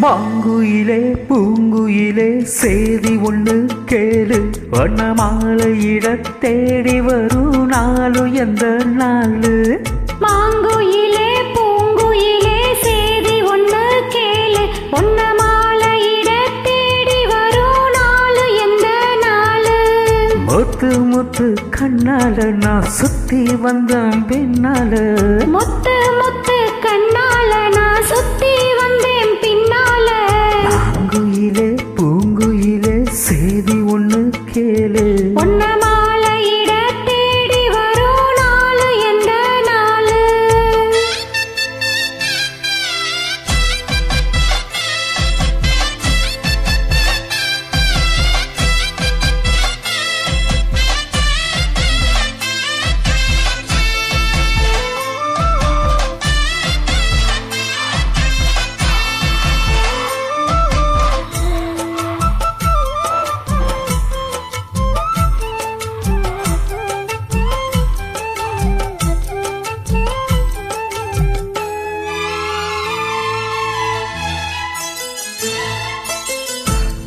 மாங்குயிலே பூங்குயிலே சேதி ஒண்ணு கேளு. வண்ண மாலையிட தேடி வரும் நாளு எந்த நாளு? மாங்குயிலே பூங்குயிலே சேதி ஒண்ணு கேளு. ஒன்ன மாலையிட தேடி வரும் நாளு எந்த நாளு? முத்து முத்து கண்ணால நான் சுத்தி வந்தேன் பின்னால. முத்து முத்து கண்ணால நான் சுத்தி வந்தேன்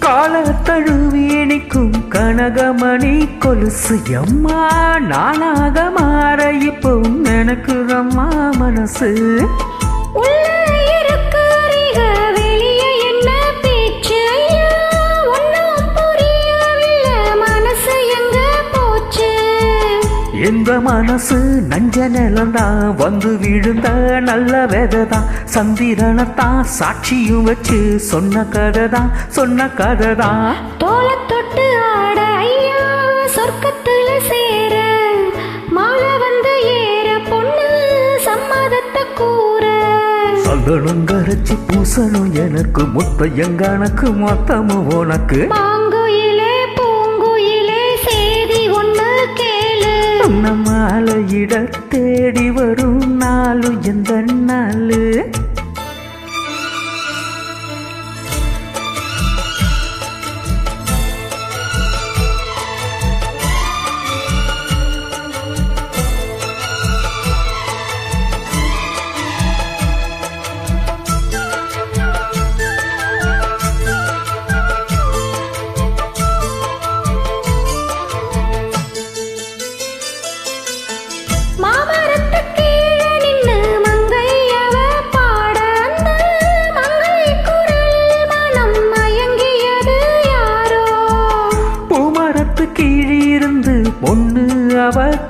கால தழுவி இணைக்கும் கனகமணி கொலுசு எம்மா நானாக மாற இப்போ எனக்கு அம்மா மனசு. உள்ள எந்த மனசு நஞ்ச நிலம்தான் வந்து விழுந்த நல்ல வெததான் சந்திரனத்தான் சாட்சியும் வச்சு சொன்ன கதைதான் சொன்ன கதைதான் தோல தொட்டு ஆட ஐயா சொர்க்கத்துல சேர. மாலை வந்து ஏற பொண்ணு சம்மதத்தை கூற. சந்தனம் கரைச்சி பூசணும் எனக்கு முத்த எங்கனக்கு மொத்தமும் உனக்கு. சொன்ன மாலை இட தேடி வரும் நாளு எந்த நாள்?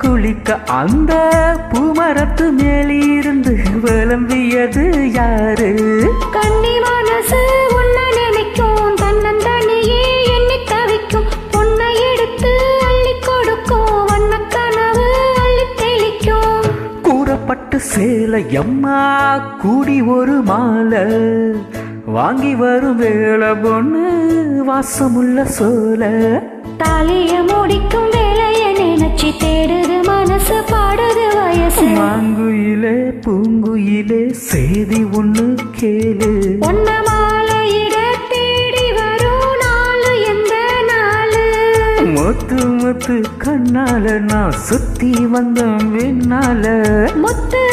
குளிக்க அந்த பூமரத்து மேலிருந்து விளம்பியது யாரு? கன்னி மனசு உன்னை நினைக்கும் தன்னந்தனியே எண்ணி தவிக்கும். பொன்னை எடுத்து அள்ளி கொடுக்கும் வண்ண கனவு அள்ளி தெளிக்கும். கூறப்பட்டு சேலை எம்மா கூடி ஒரு மாலை. வாங்கி வரும் வேலை பொண்ணு வாசமுள்ள சோலை. தாலிய முடிக்கும் வேலைய நினைச்சு தேடுது மனசு பாடுது வயசு. மாங்குயிலே பூங்குயிலே செய்தி ஒண்ணு கேளு. ஒன்ன மாலையிட தேடி வரும் நாளு எந்த நாளு? முத்து முத்து கண்ணால நான் சுத்தி வந்தேன் வெண்ணால. முத்து